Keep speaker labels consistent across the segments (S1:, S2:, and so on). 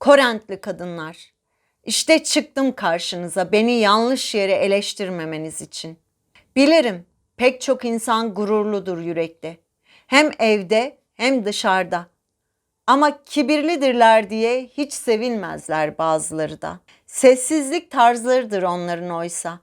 S1: Korentli kadınlar. İşte çıktım karşınıza beni yanlış yere eleştirmemeniz için. Bilirim pek çok insan gururludur yürekte. Hem evde hem dışarıda. Ama kibirlidirler diye hiç sevilmezler bazıları da. Sessizlik tarzlarıdır onların oysa.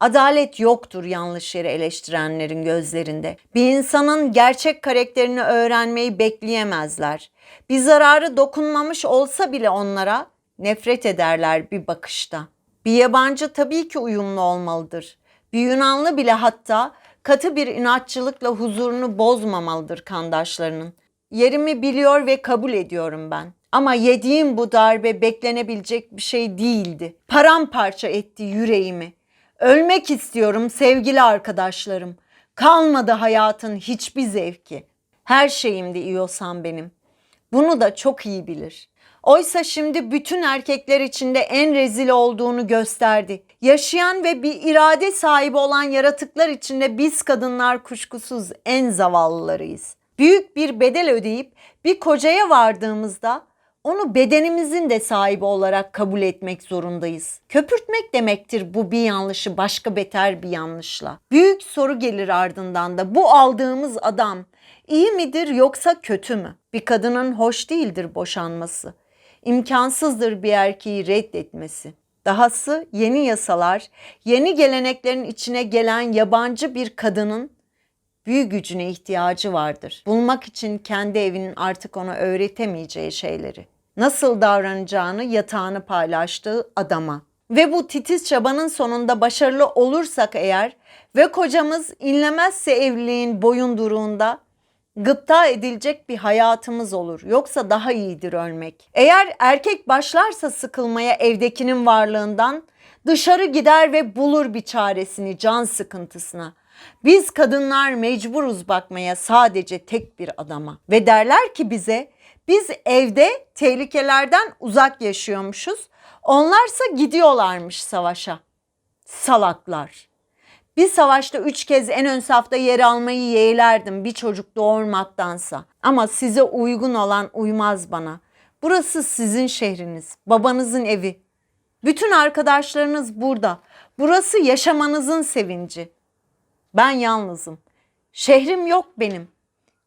S1: Adalet yoktur yanlış yere eleştirenlerin gözlerinde. Bir insanın gerçek karakterini öğrenmeyi bekleyemezler. Bir zararı dokunmamış olsa bile onlara nefret ederler bir bakışta. Bir yabancı tabii ki uyumlu olmalıdır. Bir Yunanlı bile hatta katı bir inatçılıkla huzurunu bozmamalıdır kandaşlarının. Yerimi biliyor ve kabul ediyorum ben. Ama yediğim bu darbe beklenebilecek bir şey değildi. Paramparça etti yüreğimi. Ölmek istiyorum sevgili arkadaşlarım. Kalmadı hayatın hiçbir zevki. Her şeyimdi İyosan benim. Bunu da çok iyi bilir. Oysa şimdi bütün erkekler içinde en rezil olduğunu gösterdi. Yaşayan ve bir irade sahibi olan yaratıklar içinde biz kadınlar kuşkusuz en zavallılarıyız. Büyük bir bedel ödeyip bir kocaya vardığımızda onu bedenimizin de sahibi olarak kabul etmek zorundayız. Köpürtmek demektir bu bir yanlışı başka beter bir yanlışla. Büyük soru gelir ardından da bu aldığımız adam iyi midir yoksa kötü mü? Bir kadının hoş değildir boşanması. İmkansızdır bir erkeği reddetmesi. Dahası yeni yasalar, yeni geleneklerin içine gelen yabancı bir kadının büyü gücüne ihtiyacı vardır. Bulmak için kendi evinin artık ona öğretemeyeceği şeyleri. Nasıl davranacağını yatağını paylaştığı adama. Ve bu titiz çabanın sonunda başarılı olursak eğer ve kocamız inlemezse evliliğin boyunduruğunda gıpta edilecek bir hayatımız olur. Yoksa daha iyidir ölmek. Eğer erkek başlarsa sıkılmaya evdekinin varlığından dışarı gider ve bulur bir çaresini can sıkıntısına. Biz kadınlar mecburuz bakmaya sadece tek bir adama. Ve derler ki bize biz evde tehlikelerden uzak yaşıyormuşuz. Onlarsa gidiyorlarmış savaşa. Salaklar. Bir savaşta üç kez en ön safta yer almayı yeğlerdim bir çocuk doğurmaktansa. Ama size uygun olan uymaz bana. Burası sizin şehriniz, babanızın evi. Bütün arkadaşlarınız burada. Burası yaşamanızın sevinci. Ben yalnızım. Şehrim yok benim.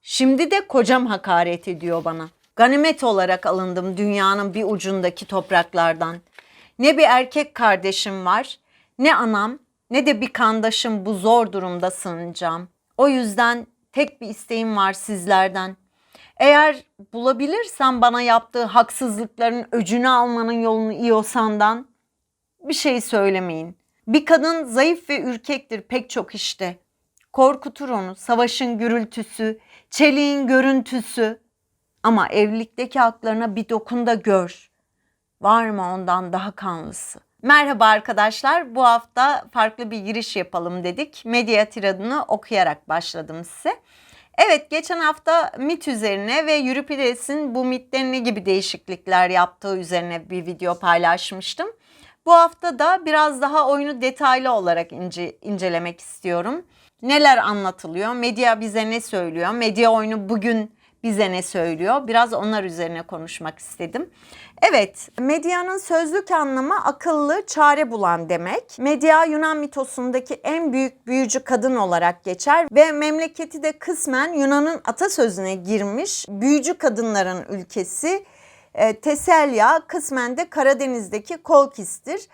S1: Şimdi de kocam hakaret ediyor bana. Ganimet olarak alındım dünyanın bir ucundaki topraklardan. Ne bir erkek kardeşim var, ne anam, ne de bir kandaşım bu zor durumda sığınacağım. O yüzden tek bir isteğim var sizlerden. Eğer bulabilirsem bana yaptığı haksızlıkların öcünü almanın yolunu İyosan'dan bir şey söylemeyin. Bir kadın zayıf ve ürkektir pek çok işte. Korkutur onu savaşın gürültüsü, çeliğin görüntüsü. Ama evlilikteki haklarına bir dokun da gör. Var mı ondan daha kanlısı? Merhaba arkadaşlar. Bu hafta farklı bir giriş yapalım dedik. Medya tiradını okuyarak başladım size. Evet geçen hafta mit üzerine ve Euripides'in bu mitte ne gibi değişiklikler yaptığı üzerine bir video paylaşmıştım. Bu hafta da biraz daha oyunu detaylı olarak ince, incelemek istiyorum. Neler anlatılıyor? Medya bize ne söylüyor? Medya oyunu bugün bize ne söylüyor? Biraz onlar üzerine konuşmak istedim. Evet, medyanın sözlük anlamı akıllı, çare bulan demek. Medya Yunan mitosundaki en büyük büyücü kadın olarak geçer ve memleketi de kısmen Yunan'ın atasözüne girmiş büyücü kadınların ülkesi e, Teselya, kısmen de Karadeniz'deki Kolkis'tir.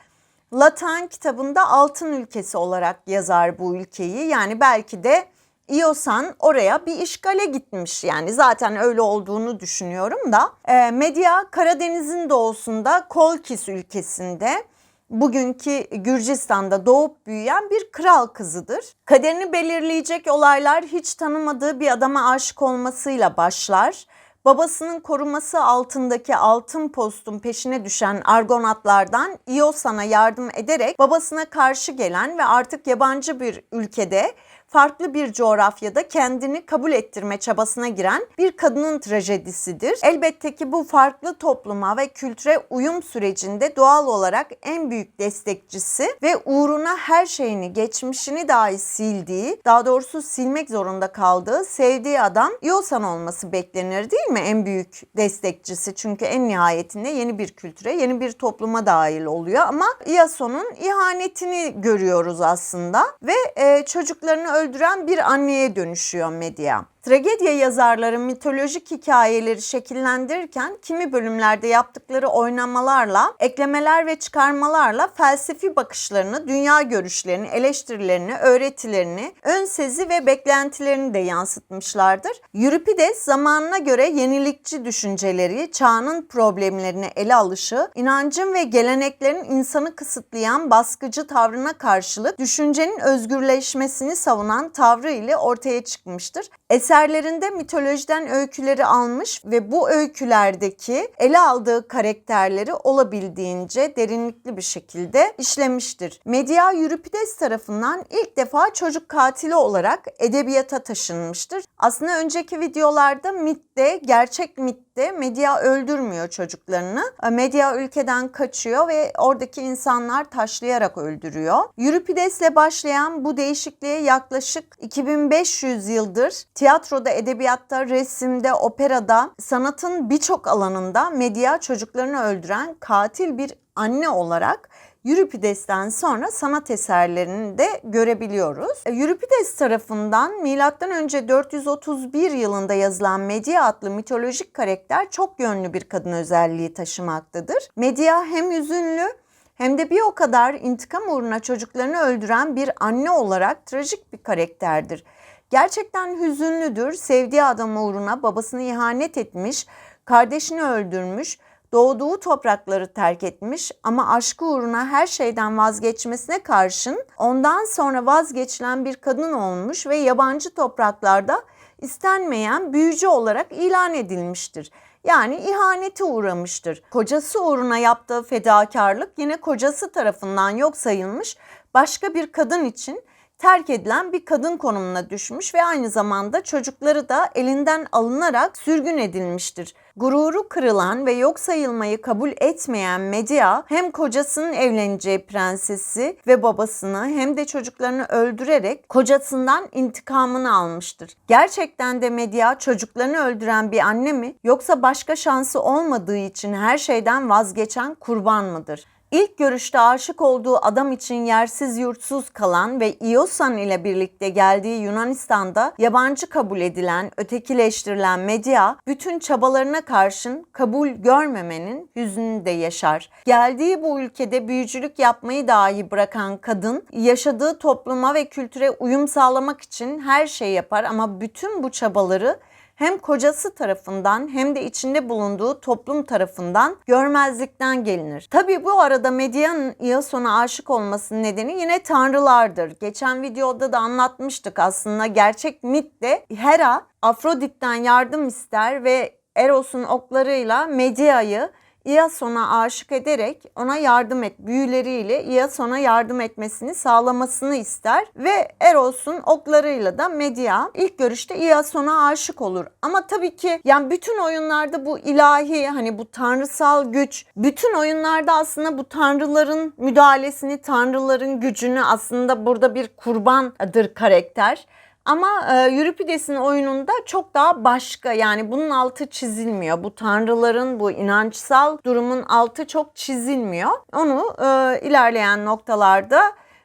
S1: Latan kitabında altın ülkesi olarak yazar bu ülkeyi. Yani belki de İosan oraya bir işgale gitmiş. Yani zaten öyle olduğunu düşünüyorum da. E, Medya Karadeniz'in doğusunda Kolkis ülkesinde bugünkü Gürcistan'da doğup büyüyen bir kral kızıdır. Kaderini belirleyecek olaylar hiç tanımadığı bir adama aşık olmasıyla başlar. Babasının koruması altındaki altın postun peşine düşen Argonatlardan Iosan'a yardım ederek babasına karşı gelen ve artık yabancı bir ülkede farklı bir coğrafyada kendini kabul ettirme çabasına giren bir kadının trajedisidir. Elbette ki bu farklı topluma ve kültüre uyum sürecinde doğal olarak en büyük destekçisi ve uğruna her şeyini, geçmişini dahi sildiği, daha doğrusu silmek zorunda kaldığı, sevdiği adam Yosan olması beklenir değil mi? En büyük destekçisi çünkü en nihayetinde yeni bir kültüre, yeni bir topluma dahil oluyor ama Iason'un ihanetini görüyoruz aslında ve e, çocuklarını öldüren bir anneye dönüşüyor Medea. Tragedya yazarları mitolojik hikayeleri şekillendirirken kimi bölümlerde yaptıkları oynamalarla, eklemeler ve çıkarmalarla felsefi bakışlarını, dünya görüşlerini, eleştirilerini, öğretilerini, ön sezi ve beklentilerini de yansıtmışlardır. Euripides zamanına göre yenilikçi düşünceleri, çağının problemlerini ele alışı, inancın ve geleneklerin insanı kısıtlayan baskıcı tavrına karşılık düşüncenin özgürleşmesini savunan tavrı ile ortaya çıkmıştır. Eserlerinde mitolojiden öyküleri almış ve bu öykülerdeki ele aldığı karakterleri olabildiğince derinlikli bir şekilde işlemiştir. Medea Euripides tarafından ilk defa çocuk katili olarak edebiyata taşınmıştır. Aslında önceki videolarda mitte, gerçek mitte Medea öldürmüyor çocuklarını. Medea ülkeden kaçıyor ve oradaki insanlar taşlayarak öldürüyor. Euripides'le başlayan bu değişikliğe yaklaşık 2500 yıldır tiyatroda, edebiyatta, resimde, operada, sanatın birçok alanında Medea çocuklarını öldüren katil bir anne olarak Euripides'ten sonra sanat eserlerini de görebiliyoruz. Euripides tarafından M.Ö. 431 yılında yazılan Medea adlı mitolojik karakter çok yönlü bir kadın özelliği taşımaktadır. Medea hem hüzünlü hem de bir o kadar intikam uğruna çocuklarını öldüren bir anne olarak trajik bir karakterdir. Gerçekten hüzünlüdür. Sevdiği adam uğruna babasını ihanet etmiş, kardeşini öldürmüş, doğduğu toprakları terk etmiş ama aşkı uğruna her şeyden vazgeçmesine karşın ondan sonra vazgeçilen bir kadın olmuş ve yabancı topraklarda istenmeyen büyücü olarak ilan edilmiştir. Yani ihanete uğramıştır. Kocası uğruna yaptığı fedakarlık yine kocası tarafından yok sayılmış başka bir kadın için terk edilen bir kadın konumuna düşmüş ve aynı zamanda çocukları da elinden alınarak sürgün edilmiştir. Gururu kırılan ve yok sayılmayı kabul etmeyen Medea hem kocasının evleneceği prensesi ve babasını hem de çocuklarını öldürerek kocasından intikamını almıştır. Gerçekten de Medea çocuklarını öldüren bir anne mi yoksa başka şansı olmadığı için her şeyden vazgeçen kurban mıdır? İlk görüşte aşık olduğu adam için yersiz yurtsuz kalan ve Iosan ile birlikte geldiği Yunanistan'da yabancı kabul edilen, ötekileştirilen Medea bütün çabalarına karşın kabul görmemenin hüznünü de yaşar. Geldiği bu ülkede büyücülük yapmayı dahi bırakan kadın yaşadığı topluma ve kültüre uyum sağlamak için her şey yapar ama bütün bu çabaları hem kocası tarafından hem de içinde bulunduğu toplum tarafından görmezlikten gelinir. Tabi bu arada Medya'nın Iason'a aşık olmasının nedeni yine tanrılardır. Geçen videoda da anlatmıştık aslında gerçek mit de Hera Afrodit'ten yardım ister ve Eros'un oklarıyla Medya'yı Iason'a aşık ederek ona yardım et, büyüleriyle Iason'a yardım etmesini sağlamasını ister ve Eros'un oklarıyla da Medea ilk görüşte Iason'a aşık olur. Ama tabii ki yani bütün oyunlarda bu ilahi hani bu tanrısal güç, bütün oyunlarda aslında bu tanrıların müdahalesini, tanrıların gücünü aslında burada bir kurbandır karakter. Ama e, Euripides'in oyununda çok daha başka yani bunun altı çizilmiyor. Bu tanrıların bu inançsal durumun altı çok çizilmiyor. Onu e, ilerleyen noktalarda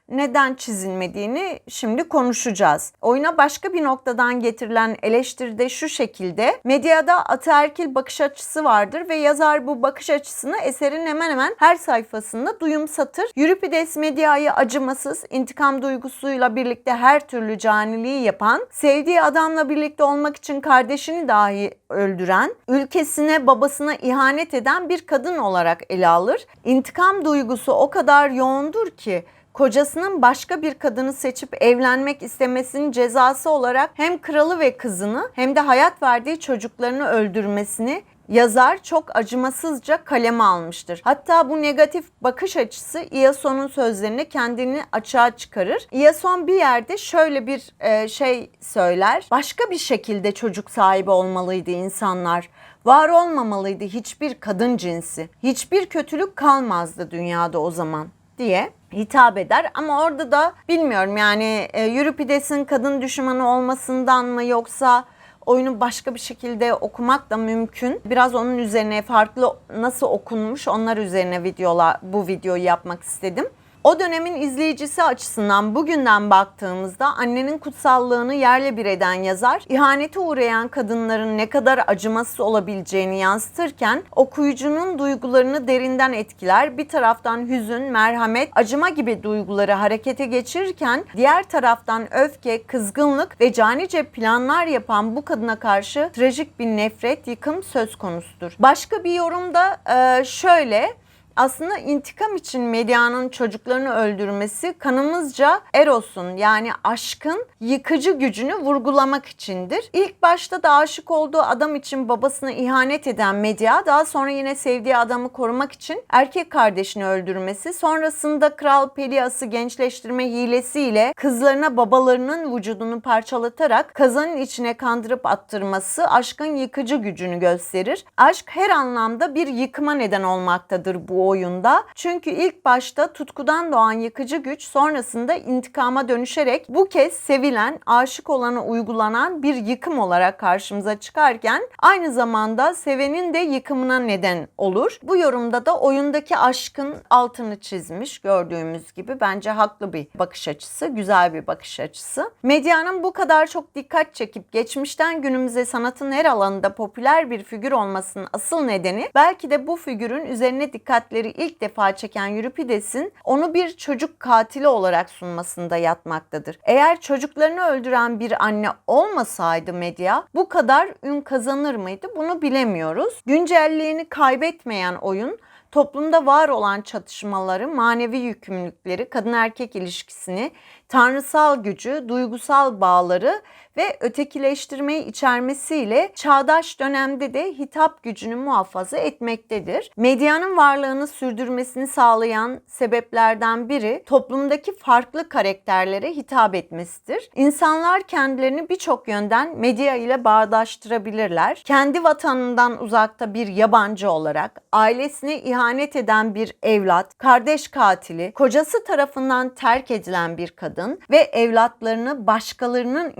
S1: neden çizilmediğini şimdi konuşacağız. Oyuna başka bir noktadan getirilen eleştiri de şu şekilde. Medyada ataerkil bakış açısı vardır ve yazar bu bakış açısını eserin hemen hemen her sayfasında duyumsatır. Euripides Medya'yı acımasız, intikam duygusuyla birlikte her türlü caniliği yapan, sevdiği adamla birlikte olmak için kardeşini dahi öldüren, ülkesine babasına ihanet eden bir kadın olarak ele alır. İntikam duygusu o kadar yoğundur ki kocasının başka bir kadını seçip evlenmek istemesinin cezası olarak hem kralı ve kızını hem de hayat verdiği çocuklarını öldürmesini yazar çok acımasızca kaleme almıştır. Hatta bu negatif bakış açısı Iason'un sözlerini kendini açığa çıkarır. Iason bir yerde şöyle bir e, şey söyler. Başka bir şekilde çocuk sahibi olmalıydı insanlar. Var olmamalıydı hiçbir kadın cinsi. Hiçbir kötülük kalmazdı dünyada o zaman diye hitap eder ama orada da bilmiyorum yani e, Euripides'in kadın düşmanı olmasından mı yoksa oyunu başka bir şekilde okumak da mümkün. Biraz onun üzerine farklı nasıl okunmuş onlar üzerine videolar bu videoyu yapmak istedim. O dönemin izleyicisi açısından bugünden baktığımızda annenin kutsallığını yerle bir eden yazar, ihanete uğrayan kadınların ne kadar acımasız olabileceğini yansıtırken okuyucunun duygularını derinden etkiler. Bir taraftan hüzün, merhamet, acıma gibi duyguları harekete geçirirken diğer taraftan öfke, kızgınlık ve canice planlar yapan bu kadına karşı trajik bir nefret, yıkım söz konusudur. Başka bir yorumda şöyle aslında intikam için Medya'nın çocuklarını öldürmesi kanımızca Eros'un yani aşkın yıkıcı gücünü vurgulamak içindir. İlk başta da aşık olduğu adam için babasına ihanet eden Medya daha sonra yine sevdiği adamı korumak için erkek kardeşini öldürmesi sonrasında Kral Pelias'ı gençleştirme hilesiyle kızlarına babalarının vücudunu parçalatarak kazanın içine kandırıp attırması aşkın yıkıcı gücünü gösterir. Aşk her anlamda bir yıkıma neden olmaktadır bu oyunda. Çünkü ilk başta tutkudan doğan yıkıcı güç sonrasında intikama dönüşerek bu kez sevilen, aşık olana uygulanan bir yıkım olarak karşımıza çıkarken aynı zamanda sevenin de yıkımına neden olur. Bu yorumda da oyundaki aşkın altını çizmiş gördüğümüz gibi bence haklı bir bakış açısı, güzel bir bakış açısı. Medyanın bu kadar çok dikkat çekip geçmişten günümüze sanatın her alanında popüler bir figür olmasının asıl nedeni belki de bu figürün üzerine dikkatleri ilk defa çeken Euripides'in onu bir çocuk katili olarak sunmasında yatmaktadır. Eğer çocuklarını öldüren bir anne olmasaydı medya bu kadar ün kazanır mıydı bunu bilemiyoruz. Güncelliğini kaybetmeyen oyun toplumda var olan çatışmaları, manevi yükümlülükleri, kadın erkek ilişkisini, tanrısal gücü, duygusal bağları ve ötekileştirmeyi içermesiyle çağdaş dönemde de hitap gücünü muhafaza etmektedir. Medyanın varlığını sürdürmesini sağlayan sebeplerden biri toplumdaki farklı karakterlere hitap etmesidir. İnsanlar kendilerini birçok yönden medya ile bağdaştırabilirler. Kendi vatanından uzakta bir yabancı olarak, ailesine ihanet eden bir evlat, kardeş katili, kocası tarafından terk edilen bir kadın ve evlatlarını başkalarının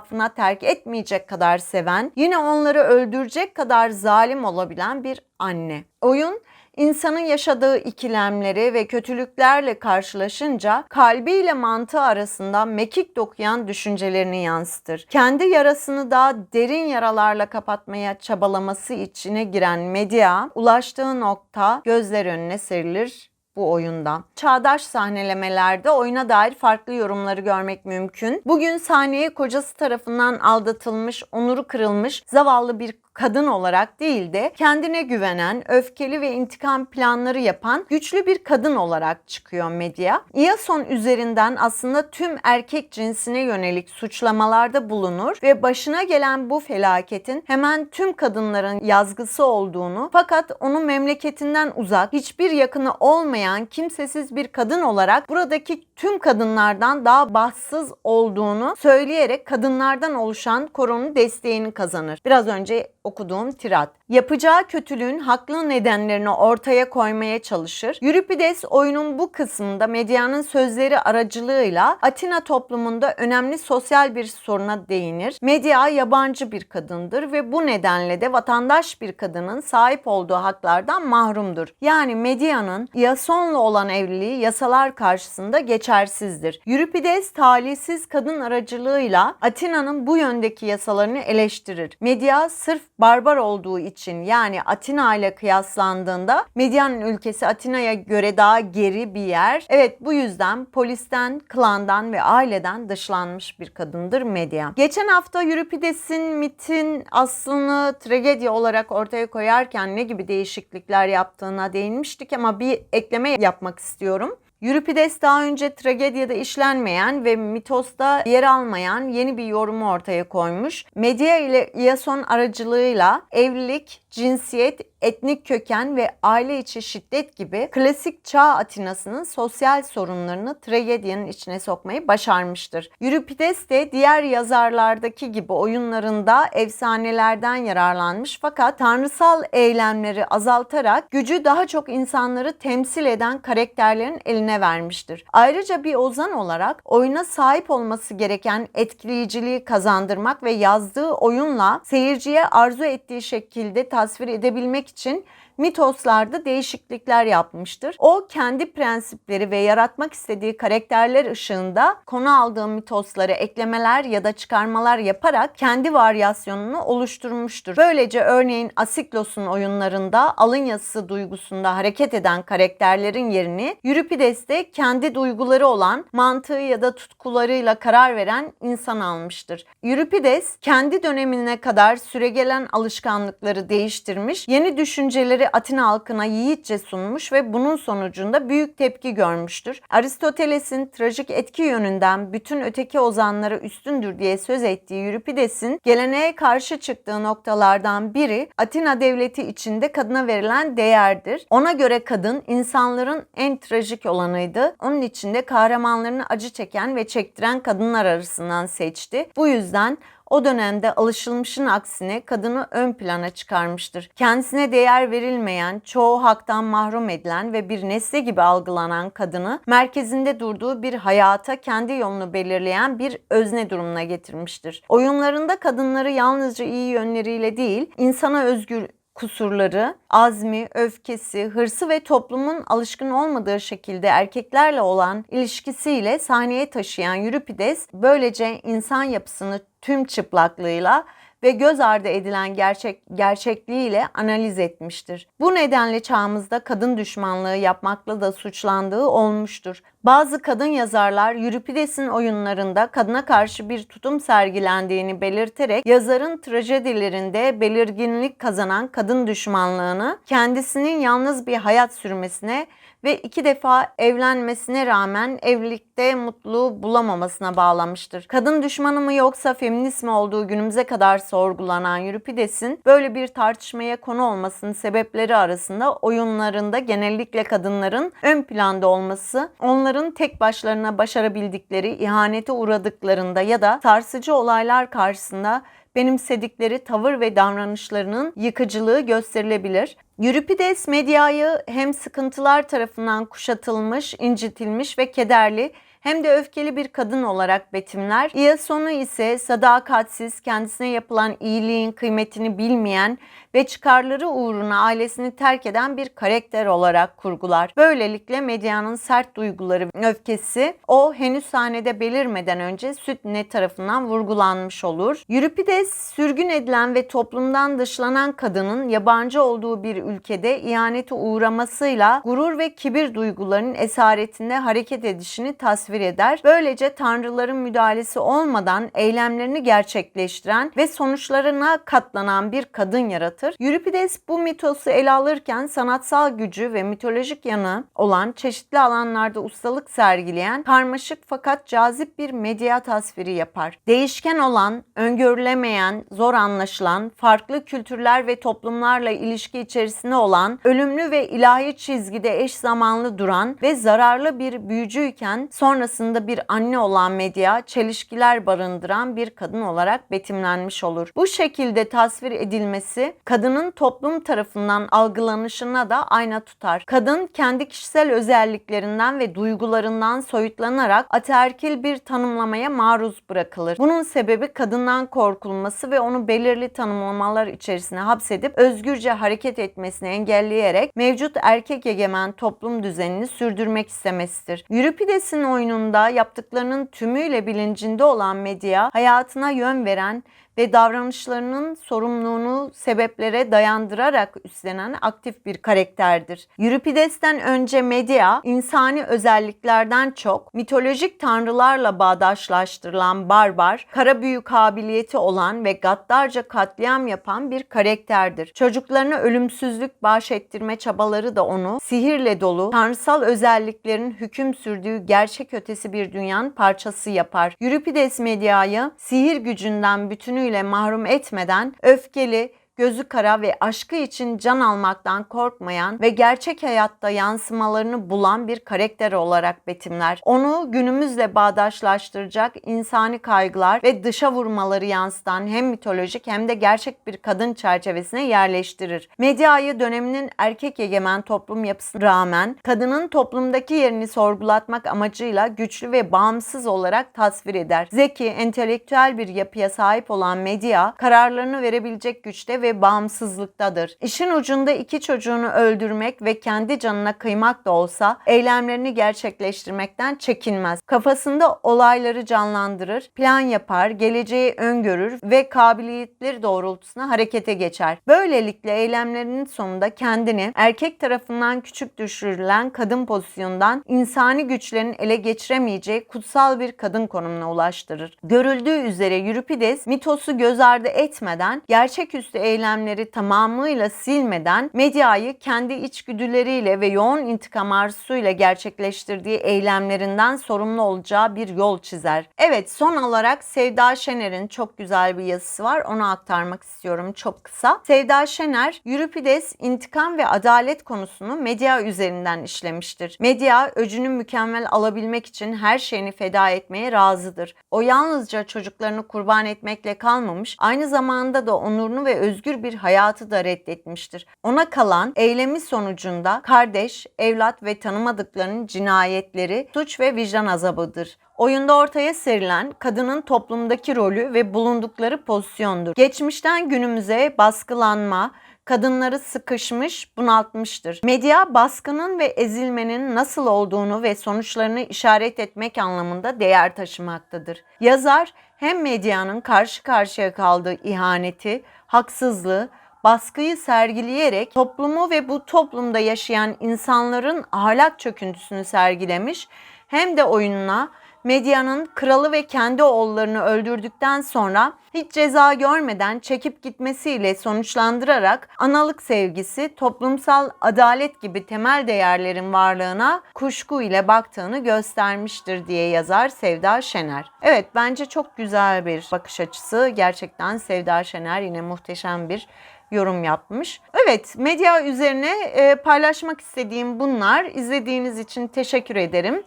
S1: insafına terk etmeyecek kadar seven, yine onları öldürecek kadar zalim olabilen bir anne. Oyun insanın yaşadığı ikilemleri ve kötülüklerle karşılaşınca kalbiyle mantığı arasında mekik dokuyan düşüncelerini yansıtır. Kendi yarasını daha derin yaralarla kapatmaya çabalaması içine giren medya ulaştığı nokta gözler önüne serilir bu oyunda. Çağdaş sahnelemelerde oyuna dair farklı yorumları görmek mümkün. Bugün sahneye kocası tarafından aldatılmış, onuru kırılmış zavallı bir kadın olarak değil de kendine güvenen, öfkeli ve intikam planları yapan güçlü bir kadın olarak çıkıyor medya. Iason üzerinden aslında tüm erkek cinsine yönelik suçlamalarda bulunur ve başına gelen bu felaketin hemen tüm kadınların yazgısı olduğunu fakat onu memleketinden uzak, hiçbir yakını olmayan kimsesiz bir kadın olarak buradaki tüm kadınlardan daha bahtsız olduğunu söyleyerek kadınlardan oluşan koronu desteğini kazanır. Biraz önce okuduğum tirat. Yapacağı kötülüğün haklı nedenlerini ortaya koymaya çalışır. Euripides oyunun bu kısmında medyanın sözleri aracılığıyla Atina toplumunda önemli sosyal bir soruna değinir. Medya yabancı bir kadındır ve bu nedenle de vatandaş bir kadının sahip olduğu haklardan mahrumdur. Yani medyanın Iason'la olan evliliği yasalar karşısında geçersizdir. Euripides talihsiz kadın aracılığıyla Atina'nın bu yöndeki yasalarını eleştirir. Medya sırf barbar olduğu için yani Atina ile kıyaslandığında Medyan'ın ülkesi Atina'ya göre daha geri bir yer. Evet bu yüzden polisten, klandan ve aileden dışlanmış bir kadındır Medya. Geçen hafta Euripides'in mitin aslını tragedya olarak ortaya koyarken ne gibi değişiklikler yaptığına değinmiştik ama bir ekleme yapmak istiyorum. Euripides daha önce tragedyada işlenmeyen ve mitosta yer almayan yeni bir yorumu ortaya koymuş. Medea ile Iason aracılığıyla evlilik, cinsiyet, etnik köken ve aile içi şiddet gibi klasik çağ Atina'sının sosyal sorunlarını tragedyanın içine sokmayı başarmıştır. Euripides de diğer yazarlardaki gibi oyunlarında efsanelerden yararlanmış fakat tanrısal eylemleri azaltarak gücü daha çok insanları temsil eden karakterlerin eline vermiştir. Ayrıca bir ozan olarak oyuna sahip olması gereken etkileyiciliği kazandırmak ve yazdığı oyunla seyirciye arzu ettiği şekilde tasvir edebilmek için mitoslarda değişiklikler yapmıştır. O kendi prensipleri ve yaratmak istediği karakterler ışığında konu aldığı mitoslara eklemeler ya da çıkarmalar yaparak kendi varyasyonunu oluşturmuştur. Böylece örneğin Asiklos'un oyunlarında alın yazısı duygusunda hareket eden karakterlerin yerini Euripides'te kendi duyguları olan mantığı ya da tutkularıyla karar veren insan almıştır. Euripides kendi dönemine kadar süregelen alışkanlıkları değiştirmiş, yeni düşünceleri Atina halkına yiğitçe sunmuş ve bunun sonucunda büyük tepki görmüştür. Aristoteles'in trajik etki yönünden bütün öteki ozanlara üstündür diye söz ettiği Euripides'in geleneğe karşı çıktığı noktalardan biri Atina devleti içinde kadına verilen değerdir. Ona göre kadın insanların en trajik olanıydı. Onun içinde kahramanlarını acı çeken ve çektiren kadınlar arasından seçti. Bu yüzden o dönemde alışılmışın aksine kadını ön plana çıkarmıştır. Kendisine değer verilmeyen, çoğu haktan mahrum edilen ve bir nesne gibi algılanan kadını merkezinde durduğu bir hayata kendi yolunu belirleyen bir özne durumuna getirmiştir. Oyunlarında kadınları yalnızca iyi yönleriyle değil, insana özgür kusurları, azmi, öfkesi, hırsı ve toplumun alışkın olmadığı şekilde erkeklerle olan ilişkisiyle sahneye taşıyan Euripides böylece insan yapısını tüm çıplaklığıyla ve göz ardı edilen gerçek gerçekliğiyle analiz etmiştir. Bu nedenle çağımızda kadın düşmanlığı yapmakla da suçlandığı olmuştur. Bazı kadın yazarlar Euripides'in oyunlarında kadına karşı bir tutum sergilendiğini belirterek yazarın trajedilerinde belirginlik kazanan kadın düşmanlığını kendisinin yalnız bir hayat sürmesine ve iki defa evlenmesine rağmen evlilikte mutluluğu bulamamasına bağlamıştır. Kadın düşmanı mı yoksa feminist mi olduğu günümüze kadar sorgulanan Euripides'in böyle bir tartışmaya konu olmasının sebepleri arasında oyunlarında genellikle kadınların ön planda olması, onların tek başlarına başarabildikleri, ihanete uğradıklarında ya da sarsıcı olaylar karşısında benimsedikleri tavır ve davranışlarının yıkıcılığı gösterilebilir. Euripides medyayı hem sıkıntılar tarafından kuşatılmış, incitilmiş ve kederli hem de öfkeli bir kadın olarak betimler. Iason'u ise sadakatsiz, kendisine yapılan iyiliğin kıymetini bilmeyen ve çıkarları uğruna ailesini terk eden bir karakter olarak kurgular. Böylelikle medyanın sert duyguları, öfkesi o henüz sahnede belirmeden önce Sütne tarafından vurgulanmış olur. Euripides sürgün edilen ve toplumdan dışlanan kadının yabancı olduğu bir ülkede ihanete uğramasıyla gurur ve kibir duygularının esaretinde hareket edişini tasvir eder. Böylece tanrıların müdahalesi olmadan eylemlerini gerçekleştiren ve sonuçlarına katlanan bir kadın yaratır. Euripides bu mitosu ele alırken sanatsal gücü ve mitolojik yanı olan çeşitli alanlarda ustalık sergileyen karmaşık fakat cazip bir medya tasviri yapar. Değişken olan, öngörülemeyen, zor anlaşılan, farklı kültürler ve toplumlarla ilişki içerisinde olan, ölümlü ve ilahi çizgide eş zamanlı duran ve zararlı bir büyücüyken sonrasında bir anne olan medya çelişkiler barındıran bir kadın olarak betimlenmiş olur. Bu şekilde tasvir edilmesi kadının toplum tarafından algılanışına da ayna tutar. Kadın kendi kişisel özelliklerinden ve duygularından soyutlanarak ataerkil bir tanımlamaya maruz bırakılır. Bunun sebebi kadından korkulması ve onu belirli tanımlamalar içerisine hapsedip özgürce hareket etmesini engelleyerek mevcut erkek egemen toplum düzenini sürdürmek istemesidir. Euripides'in oyununda yaptıklarının tümüyle bilincinde olan medya hayatına yön veren ve davranışlarının sorumluluğunu sebeplere dayandırarak üstlenen aktif bir karakterdir. Euripides'ten önce medya, insani özelliklerden çok mitolojik tanrılarla bağdaşlaştırılan barbar, kara büyü kabiliyeti olan ve gaddarca katliam yapan bir karakterdir. Çocuklarına ölümsüzlük bahşettirme çabaları da onu sihirle dolu, tanrısal özelliklerin hüküm sürdüğü gerçek ötesi bir dünyanın parçası yapar. Euripides medyayı sihir gücünden bütünüyle mahrum etmeden öfkeli, gözü kara ve aşkı için can almaktan korkmayan ve gerçek hayatta yansımalarını bulan bir karakter olarak betimler. Onu günümüzle bağdaşlaştıracak insani kaygılar ve dışa vurmaları yansıtan hem mitolojik hem de gerçek bir kadın çerçevesine yerleştirir. Medyayı döneminin erkek egemen toplum yapısına rağmen kadının toplumdaki yerini sorgulatmak amacıyla güçlü ve bağımsız olarak tasvir eder. Zeki, entelektüel bir yapıya sahip olan medya kararlarını verebilecek güçte ve bağımsızlıktadır. İşin ucunda iki çocuğunu öldürmek ve kendi canına kıymak da olsa eylemlerini gerçekleştirmekten çekinmez. Kafasında olayları canlandırır, plan yapar, geleceği öngörür ve kabiliyetleri doğrultusunda harekete geçer. Böylelikle eylemlerinin sonunda kendini erkek tarafından küçük düşürülen kadın pozisyondan insani güçlerin ele geçiremeyeceği kutsal bir kadın konumuna ulaştırır. Görüldüğü üzere Euripides mitosu göz ardı etmeden gerçeküstü eylemleri tamamıyla silmeden medyayı kendi içgüdüleriyle ve yoğun intikam arzusuyla gerçekleştirdiği eylemlerinden sorumlu olacağı bir yol çizer. Evet son olarak Sevda Şener'in çok güzel bir yazısı var. Onu aktarmak istiyorum çok kısa. Sevda Şener, Euripides intikam ve adalet konusunu medya üzerinden işlemiştir. Medya öcünü mükemmel alabilmek için her şeyini feda etmeye razıdır. O yalnızca çocuklarını kurban etmekle kalmamış, aynı zamanda da onurunu ve özgür bir hayatı da reddetmiştir. Ona kalan eylemi sonucunda kardeş, evlat ve tanımadıklarının cinayetleri, suç ve vicdan azabıdır. Oyunda ortaya serilen kadının toplumdaki rolü ve bulundukları pozisyondur. Geçmişten günümüze baskılanma, kadınları sıkışmış, bunaltmıştır. Medya baskının ve ezilmenin nasıl olduğunu ve sonuçlarını işaret etmek anlamında değer taşımaktadır. Yazar hem medyanın karşı karşıya kaldığı ihaneti, haksızlığı, baskıyı sergileyerek toplumu ve bu toplumda yaşayan insanların ahlak çöküntüsünü sergilemiş hem de oyununa medyanın kralı ve kendi oğullarını öldürdükten sonra hiç ceza görmeden çekip gitmesiyle sonuçlandırarak analık sevgisi, toplumsal adalet gibi temel değerlerin varlığına kuşku ile baktığını göstermiştir diye yazar Sevda Şener. Evet bence çok güzel bir bakış açısı. Gerçekten Sevda Şener yine muhteşem bir yorum yapmış. Evet, medya üzerine e, paylaşmak istediğim bunlar. İzlediğiniz için teşekkür ederim.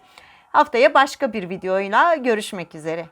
S1: Haftaya başka bir videoyla görüşmek üzere.